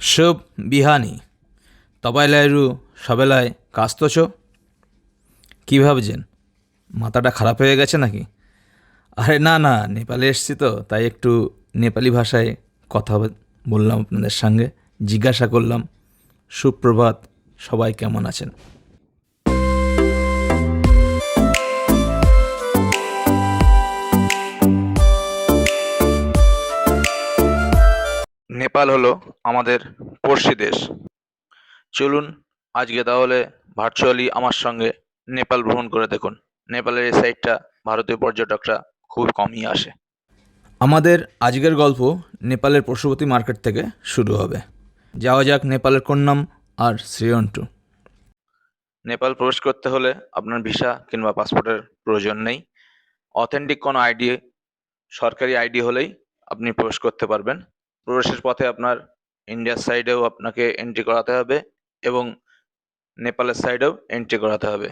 শুভ বিহানি। তবাইলাইরু সবেলায় কাস্তছ? কী ভাবছেন? মাথাটা খারাপ হয়ে গেছে নাকি? আরে না না, নেপালে এসছি তো, তাই একটু নেপালি ভাষায় কথা বললাম আপনাদের সঙ্গে, জিজ্ঞাসা করলাম। সুপ্রভাত, সবাই কেমন আছেন? নেপাল হলো আমাদের পড়শি দেশ। চলুন আজকে তাহলে ভার্চুয়ালি আমার সঙ্গে নেপাল ভ্রমণ করে দেখুন। নেপালের এই সাইডটা ভারতীয় পর্যটকরা খুব কমই আসে। আমাদের আজকের গল্প নেপালের পশুপতি মার্কেট থেকে শুরু হবে। যাওয়া যাক নেপালের কোন্নাম আর শ্রীয়ন্টু। নেপাল প্রবেশ করতে হলে আপনার ভিসা কিংবা পাসপোর্টের প্রয়োজন নেই। অথেন্টিক কোনো আইডি সরকারি আইডি হলেই আপনি প্রবেশ করতে পারবেন। প্রবেশের পথে আপনার ইন্ডিয়ার সাইডেও আপনাকে এন্ট্রি করাতে হবে এবং নেপালের সাইডেও এন্ট্রি করাতে হবে।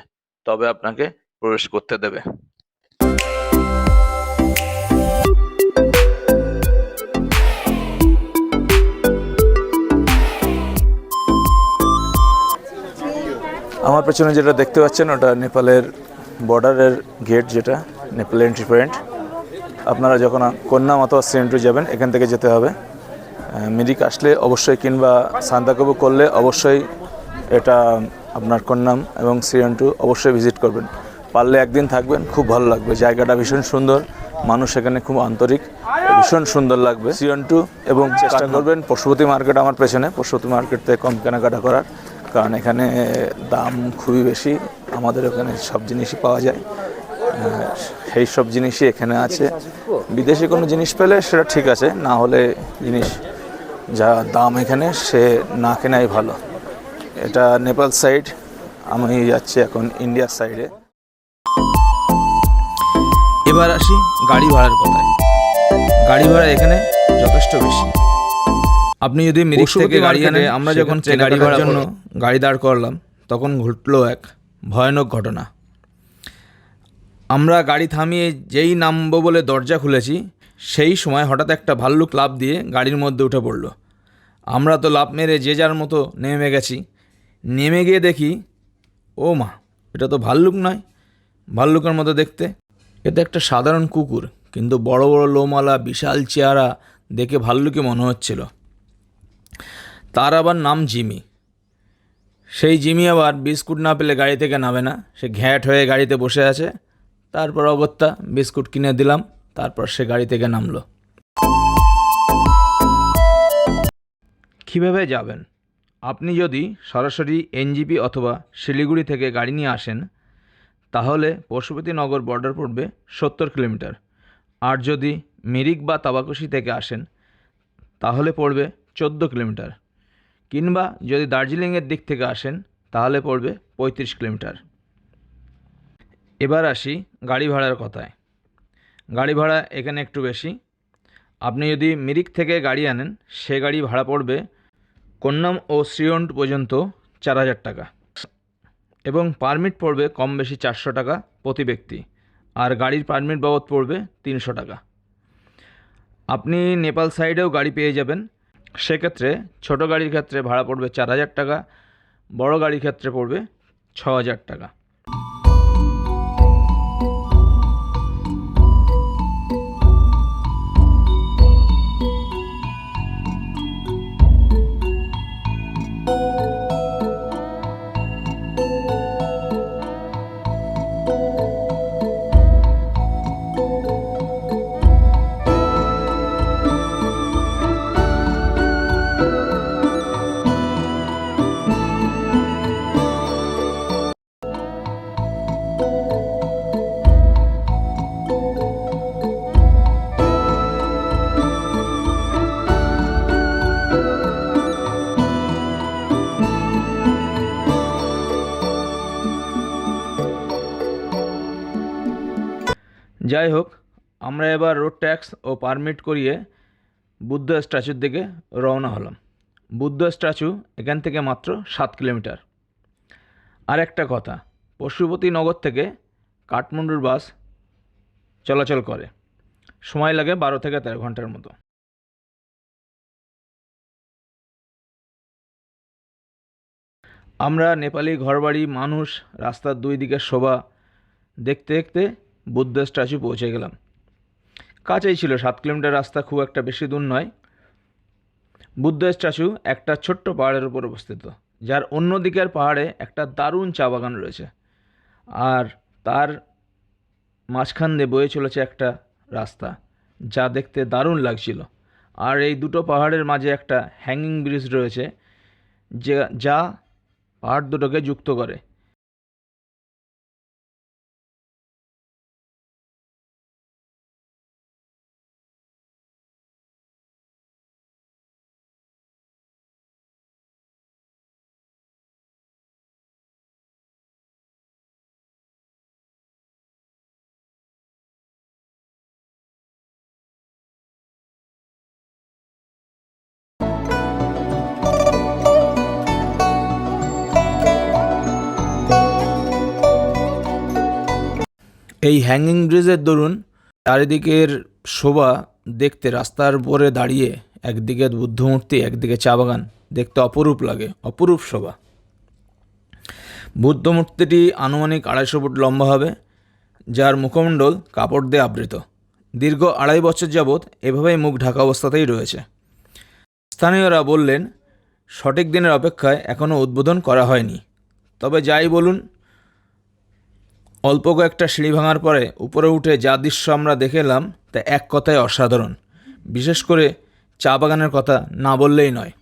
তবে আপনাকে প্রবেশ করতে দেবে। আমার পেছনে যেটা দেখতে পাচ্ছেন, ওটা নেপালের বর্ডারের গেট যেটা নেপালের এন্ট্রি পয়েন্ট আপনারা যখন কন্যা অথবা সিএন্টু যাবেন, এখান থেকে যেতে হবে। মিরিক আসলে অবশ্যই কিংবা সান্তাকবু করলে অবশ্যই এটা আপনার কন্যাম এবং সিএন্টু অবশ্যই ভিজিট করবেন। পারলে একদিন থাকবেন খুব ভালো লাগবে। জায়গাটা ভীষণ সুন্দর মানুষ এখানে খুব আন্তরিক ভীষণ সুন্দর লাগবে। সিএন্টু এবং চেষ্টা করবেন পশুপতি মার্কেট আমার পেছনে পশুপতি মার্কেট থেকে কম কেনাকাটা করার কারণ এখানে দাম খুবই বেশি আমাদের ওখানে সব জিনিসই পাওয়া যায়। সেই সব জিনিসই এখানে আছে। বিদেশি কোনো জিনিস পেলে সেটা ঠিক আছে না হলে জিনিস যা দাম এখানে সে না কেনাই ভালো। এটা নেপাল সাইড আমি যাচ্ছি এখন ইন্ডিয়ার সাইডে। এবার আসি গাড়ি ভাড়ার কথায়। গাড়ি ভাড়া এখানে যথেষ্ট বেশি। আপনি যদি মিরিক থেকে গাড়ি আনেন আমরা যখন গাড়ি ভাড়ার জন্য গাড়ি দাঁড় করলাম তখন ঘটলো এক ভয়ানক ঘটনা। আমরা গাড়ি থামিয়ে যেই নামবো বলে দরজা খুলেছি সেই সময় হঠাৎ একটা ভাল্লুক লাফ দিয়ে গাড়ির মধ্যে উঠে পড়ল। আমরা তো লাফ মেরে যে যার মতো নেমে গেছি। নেমে গিয়ে দেখি, ও মা, এটা তো ভাল্লুক নয়। ভাল্লুকের মতো দেখতে। এটা একটা সাধারণ কুকুর, কিন্তু বড় বড় লোমালা, বিশাল চেহারা দেখে ভাল্লুকে মনে হচ্ছিল। তার আবার নাম জিমি। সেই জিমি আবার বিস্কুট না পেলে গাড়ি থেকে নামে না। সে ঘ্যাট হয়ে গাড়িতে বসে আছে। তারপর অগত্যা বিস্কুট কিনে দিলাম, তারপর সে গাড়ি থেকে নামলো। কীভাবে যাবেন? আপনি যদি সরাসরি এনজিপি অথবা শিলিগুড়ি থেকে গাড়ি নিয়ে আসেন, তাহলে পশুপতিনগর বর্ডার পড়বে সত্তর কিলোমিটার। আর যদি মিরিক বা তাবাকুশি থেকে আসেন, তাহলে পড়বে চোদ্দ কিলোমিটার। কিংবা যদি দার্জিলিংয়ের দিক থেকে আসেন, তাহলে পড়বে পঁয়ত্রিশ কিলোমিটার। এবার আসি গাড়ি ভাড়ার কথায়। গাড়ি ভাড়া এখানে একটু বেশি। আপনি যদি মিরিক থেকে গাড়ি আনেন, সে গাড়ি ভাড়া পড়বে কন্যাম ও শ্রীয়ন্ট পর্যন্ত চার হাজার টাকা। এবং পারমিট পড়বে কম বেশি চারশো টাকা প্রতি ব্যক্তি। আর গাড়ির পারমিট বাবদ পড়বে তিনশো টাকা। আপনি নেপাল সাইডেও গাড়ি পেয়ে যাবেন। সেক্ষেত্রে ছোট গাড়ির ক্ষেত্রে ভাড়া পড়বে চার হাজার টাকা, বড় গাড়ির ক্ষেত্রে পড়বে ছ হাজার টাকা। যাই হোক আমরা এবার রোড ট্যাক্স ও পারমিট করিয়ে বুদ্ধ স্ট্যাচুর দিকে রওনা হলাম। বুদ্ধ স্ট্যাচু এখান থেকে মাত্র সাত কিলোমিটার। আর একটা কথা, পশুপতি নগর থেকে কাঠমান্ডুর বাস চলাচল করে। সময় লাগে বারো থেকে তেরো ঘণ্টার মতো। আমরা নেপালি ঘরবাড়ি মানুষ, রাস্তার দুই দিকের শোভা দেখতে দেখতে বুদ্ধ স্ট্যাচু পৌঁছে গেলাম। কাছেই ছিল সাত কিলোমিটার রাস্তা, খুব একটা বেশি দূর নয়। বুদ্ধ স্ট্যাচু একটা ছোট্ট পাহাড়ের উপর অবস্থিত, যার অন্য দিকের পাহাড়ে একটা দারুণ চা বাগান রয়েছে। আর তার মাঝখান দিয়ে বয়ে চলেছে একটা রাস্তা, যা দেখতে দারুণ লাগছিল। আর এই দুটো পাহাড়ের মাঝে একটা হ্যাঙ্গিং ব্রিজ রয়েছে, যে, যা পাহাড় দুটোকে যুক্ত করে। এই হ্যাঙ্গিং ব্রিজের দরুন চারিদিকের শোভা দেখতে রাস্তার উপরে দাঁড়িয়ে একদিকে বুদ্ধমূর্তি একদিকে চা বাগান। দেখতে অপরূপ লাগে, অপরূপ শোভা। বুদ্ধমূর্তিটি আনুমানিক আড়াইশো ফুট লম্বা হবে, যার মুখমণ্ডল কাপড় দিয়ে আবৃত। দীর্ঘ আড়াই বছর যাবৎ এভাবেই মুখ ঢাকা অবস্থাতেই রয়েছে। স্থানীয়রা বললেন, সঠিক দিনের অপেক্ষায় এখনও উদ্বোধন করা হয়নি। তবে যাই বলুন অল্প কয়েকটা সিঁড়ি ভাঙার পরে উপরে উঠে যা দৃশ্য আমরা দেখে এলাম তা এক কথায় অসাধারণ। বিশেষ করে চা বাগানের কথা না বললেই নয়।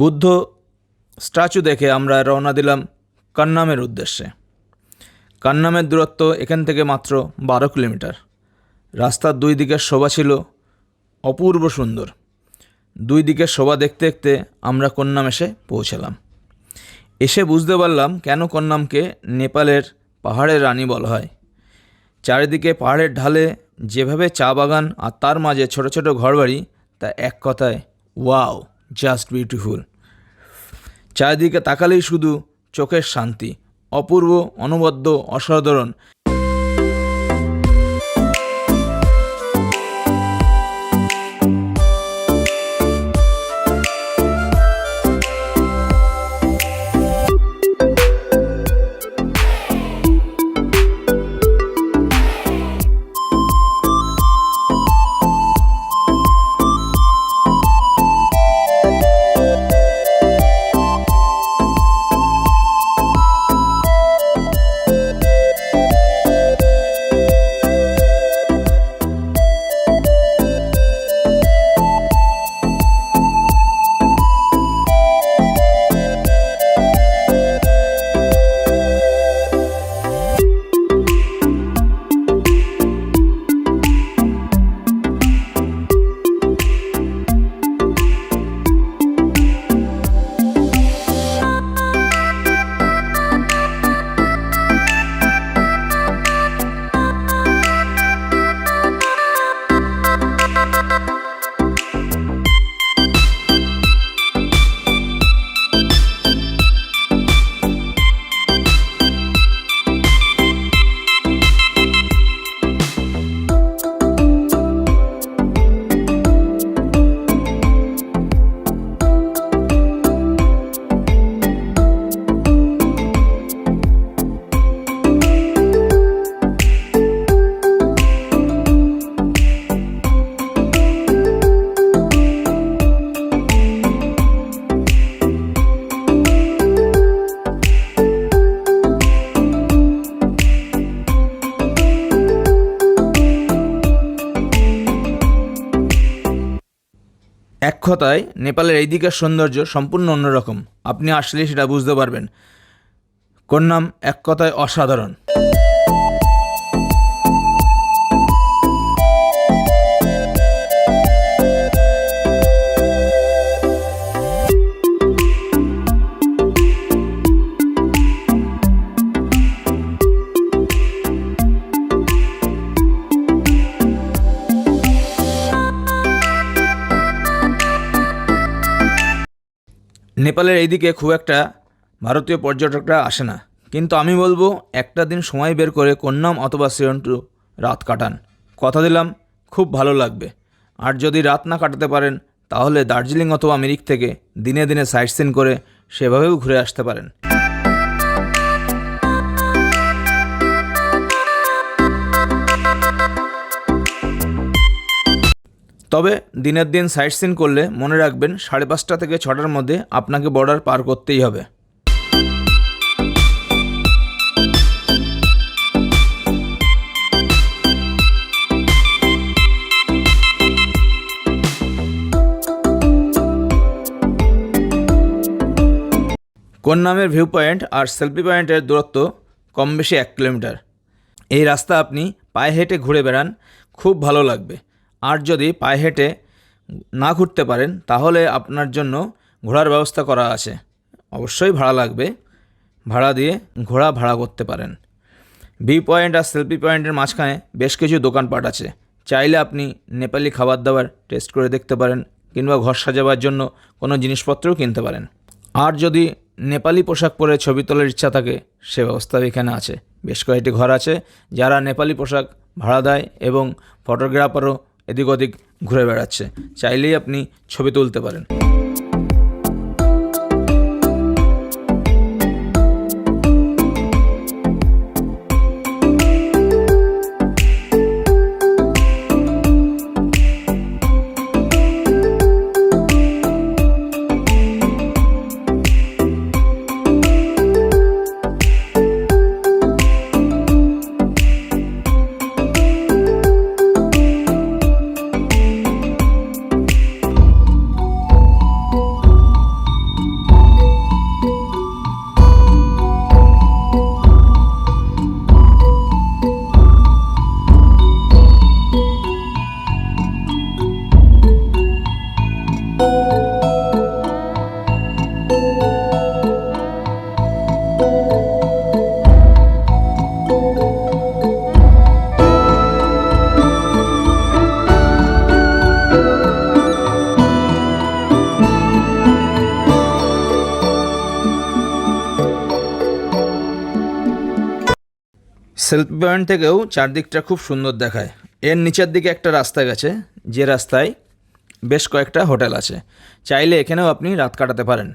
বুদ্ধ স্ট্যাচু দেখে আমরা রওনা দিলাম কান্নামের উদ্দেশ্যে। কান্নামের দূরত্ব এখান থেকে মাত্র বারো কিলোমিটার। রাস্তার দুই দিকের শোভা ছিল অপূর্ব সুন্দর। দুই দিকের শোভা দেখতে দেখতে আমরা কন্যাম এসে পৌঁছালাম। এসে বুঝতে পারলাম কেন কন্যামকে নেপালের পাহাড়ের রানী বলা হয়। চারিদিকে পাহাড়ের ঢালে যেভাবে চা বাগান আর তার মাঝে ছোট ছোট ঘরবাড়ি, তা এক কথায় ওয়াও। জাস্ট বিউটিফুল চারিদিকে তাকালেই শুধু চোখের শান্তি অপূর্ব অনবদ্য অসাধারণ। কথায় নেপালের এই দিকের সৌন্দর্য সম্পূর্ণ অন্যরকম। আপনি আসলে সেটা বুঝতে পারবেন। কোন্নাম এক কথায় অসাধারণ। নেপালের এইদিকে খুব একটা ভারতীয় পর্যটকরা আসে না। কিন্তু আমি বলব, একটা দিন সময় বের করে কন্যাম অথবা শ্রীরন্টু রাত কাটান। কথা দিলাম, খুব ভালো লাগবে। আর যদি রাত না কাটাতে পারেন, তাহলে দার্জিলিং অথবা মিরিক থেকে দিনে দিনে সাইট সিন করে সেভাবেও ঘুরে আসতে পারেন। তবে দিনের দিন সাইট সিন করলে মনে রাখবেন সাড়ে পাঁচটা থেকে ছটার মধ্যে আপনাকে বর্ডার পার করতেই হবে। নামের ভিউ পয়েন্ট আর সেলফি পয়েন্টের দূরত্ব কম বেশি এক কিলোমিটার। এই রাস্তা আপনি পায়ে হেঁটে ঘুরে বেড়ান, খুব ভালো লাগবে। আর যদি পায়ে হেঁটে না ঘুরতে পারেন, তাহলে আপনার জন্য ঘোড়ার ব্যবস্থা করা আছে। অবশ্যই ভাড়া লাগবে। ভাড়া দিয়ে ঘোড়া ভাড়া করতে পারেন। বি পয়েন্ট আর সেলফি পয়েন্টের মাঝখানে বেশ কিছু দোকানপাট আছে। চাইলে আপনি নেপালি খাবার দাবার টেস্ট করে দেখতে পারেন কিংবা ঘর সাজাবার জন্য কোনো জিনিসপত্রও কিনতে পারেন। আর যদি নেপালি পোশাক পরে ছবি তোলার ইচ্ছা থাকে, সে ব্যবস্থাও এখানে আছে। বেশ কয়েকটি ঘর আছে যারা নেপালি পোশাক ভাড়া দেয় এবং ফটোগ্রাফারও এদিক ওদিক ঘুরে বেড়াচ্ছে। চাইলেই আপনি ছবি তুলতে পারেন। সেলফি পয়েন্ট থেকেও চারদিকটা খুব সুন্দর দেখায়। এর নিচের দিকে একটা রাস্তা গেছে, যে রাস্তায় বেশ কয়েকটা হোটেল আছে। চাইলে এখানেও আপনি রাত কাটাতে পারেন।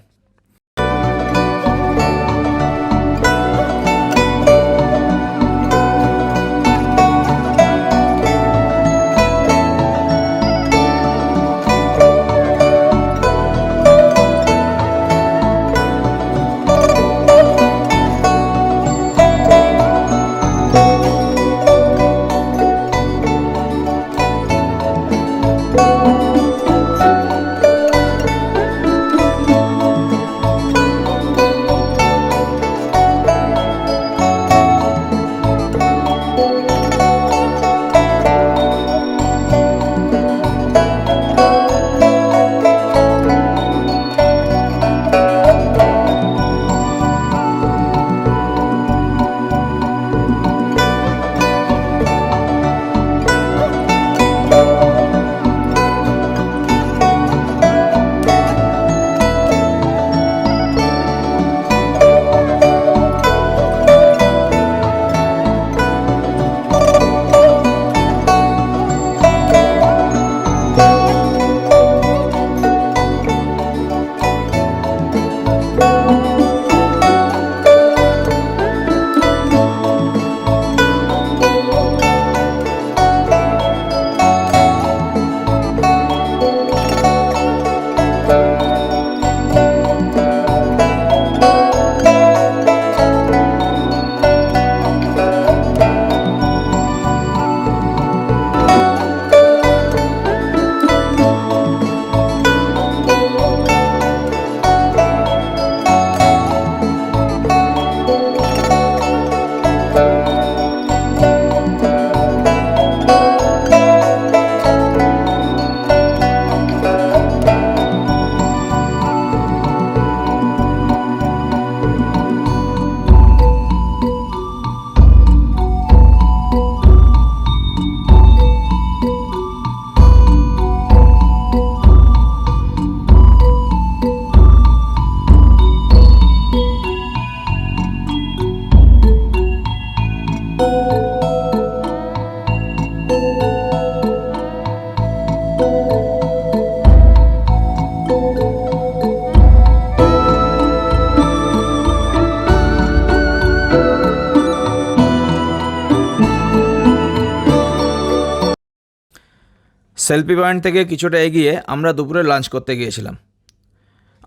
সেলফি পয়েন্ট থেকে কিছুটা এগিয়ে আমরা দুপুরে লাঞ্চ করতে গিয়েছিলাম।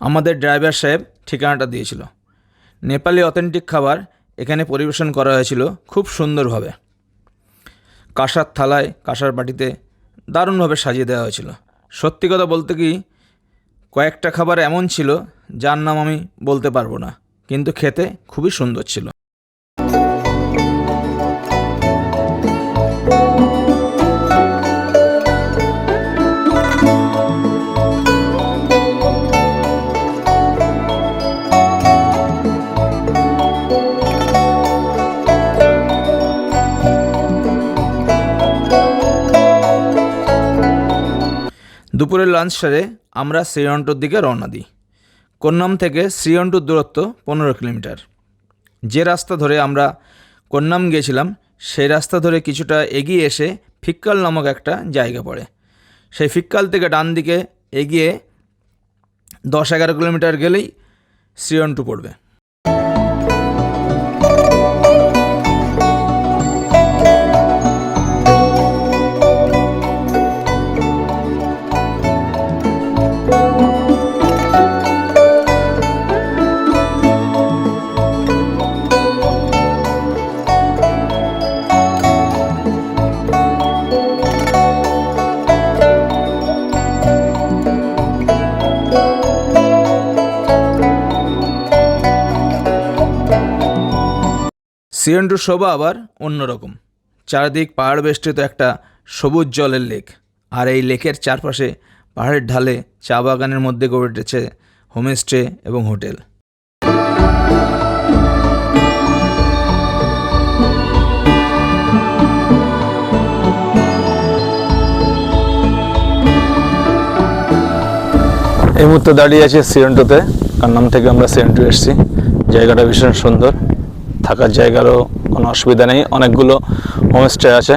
আমাদের ড্রাইভার সাহেব ঠিকানাটা দিয়েছিল। নেপালি অথেন্টিক খাবার এখানে পরিবেশন করা হয়েছিল খুব সুন্দরভাবে। কাঁসার থালায় কাঁসার বাটিতে দারুণভাবে সাজিয়ে দেওয়া হয়েছিল। সত্যি কথা বলতে কি, কয়েকটা খাবার এমন ছিল যার নাম আমি বলতে পারব না, কিন্তু খেতে খুবই সুন্দর ছিল। দুপুরের লাঞ্চ সেরে আমরা শ্রীয়ন্টর দিকে রওনা দিই। কন্যাম থেকে শ্রীয়ন্টুর দূরত্ব পনেরো কিলোমিটার। যে রাস্তা ধরে আমরা কন্যাম গিয়েছিলাম, সেই রাস্তা ধরে কিছুটা এগিয়ে এসে ফিক্কাল নামক একটা জায়গা পড়ে। সেই ফিক্কাল থেকে ডান দিকে এগিয়ে দশ এগারো কিলোমিটার গেলেই শ্রীয়ন্টু পড়বে। সিএনটুর শোভা আবার অন্যরকম। চারদিক পাহাড় বেষ্টিত একটা সবুজ জলের লেক। আর এই লেকের চারপাশে পাহাড়ের ঢালে চা বাগানের মধ্যে গড়ে উঠেছে হোমস্টে এবং হোটেল। এই মুহূর্তে দাঁড়িয়ে আছে সিরেন্টোতে নাম থেকে আমরা সিরেন্টো এসেছি। জায়গাটা ভীষণ সুন্দর। থাকার জায়গারও কোনো অসুবিধা নেই। অনেকগুলো হোমস্টে আছে।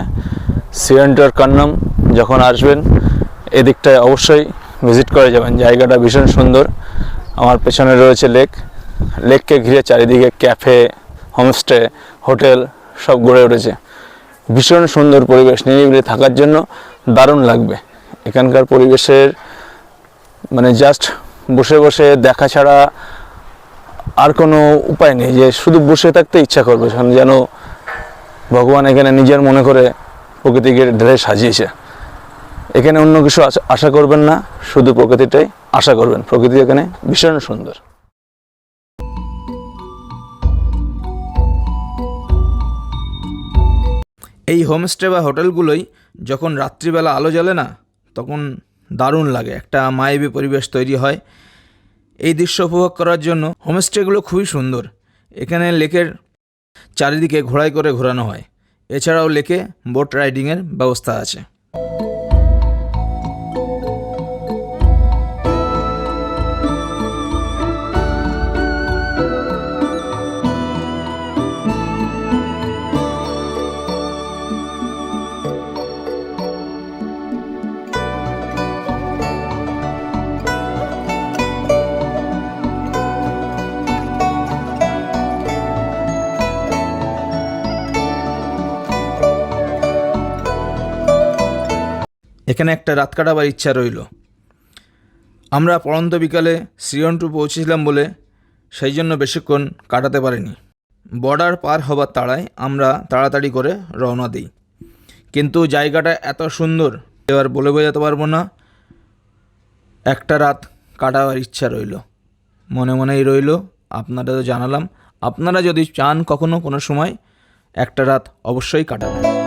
সিরেন্টোর কান্নাম যখন আসবেন, এদিকটায় অবশ্যই ভিজিট করে যাবেন। জায়গাটা ভীষণ সুন্দর। আমার পেছনে রয়েছে লেক লেককে ঘিরে চারিদিকে ক্যাফে হোমস্টে হোটেল সব গড়ে উঠেছে। ভীষণ সুন্দর পরিবেশ। নিরিবিলি থাকার জন্য দারুণ লাগবে। এখানকার পরিবেশের মানে জাস্ট বসে বসে দেখা ছাড়া আর কোনো উপায় নেই যে শুধু বসে থাকতে ইচ্ছা করবে যেন ভগবান এখানে নিজের মনে করে প্রকৃতিকে ঢেলে সাজিয়েছে। এখানে অন্য কিছু আশা- করবেন না, শুধু প্রকৃতিটাই আশা করবেন। প্রকৃতি এখানে ভীষণ সুন্দর। এই হোমস্টে বা হোটেলগুলোই যখন রাত্রিবেলা আলো জ্বলে না, তখন দারুণ লাগে। একটা মায়াবী পরিবেশ তৈরি হয়। এই দৃশ্য উপভোগ করার জন্য হোমস্টেগুলো খুবই সুন্দর। এখানে লেকের চারিদিকে ঘোড়ায় করে ঘোরানো হয়। এছাড়াও লেকে বোট রাইডিংয়ের ব্যবস্থা আছে। এখানে একটা রাত কাটাবার ইচ্ছা রইল। আমরা পড়ন্ত বিকালে শ্রীয়ন্টু পৌঁছেছিলাম বলে সেই জন্য বেশিক্ষণ কাটাতে পারিনি। বর্ডার পার হবার তাড়ায় আমরা তাড়াতাড়ি করে রওনা দিই। কিন্তু জায়গাটা এত সুন্দর, এবার বলে বোঝাতে পারব না। একটা রাত কাটাবার ইচ্ছা রইল। মনে মনেই রইল আপনারা তো জানালাম। আপনারা যদি চান কখনো কোনো সময়, একটা রাত অবশ্যই কাটাবেন।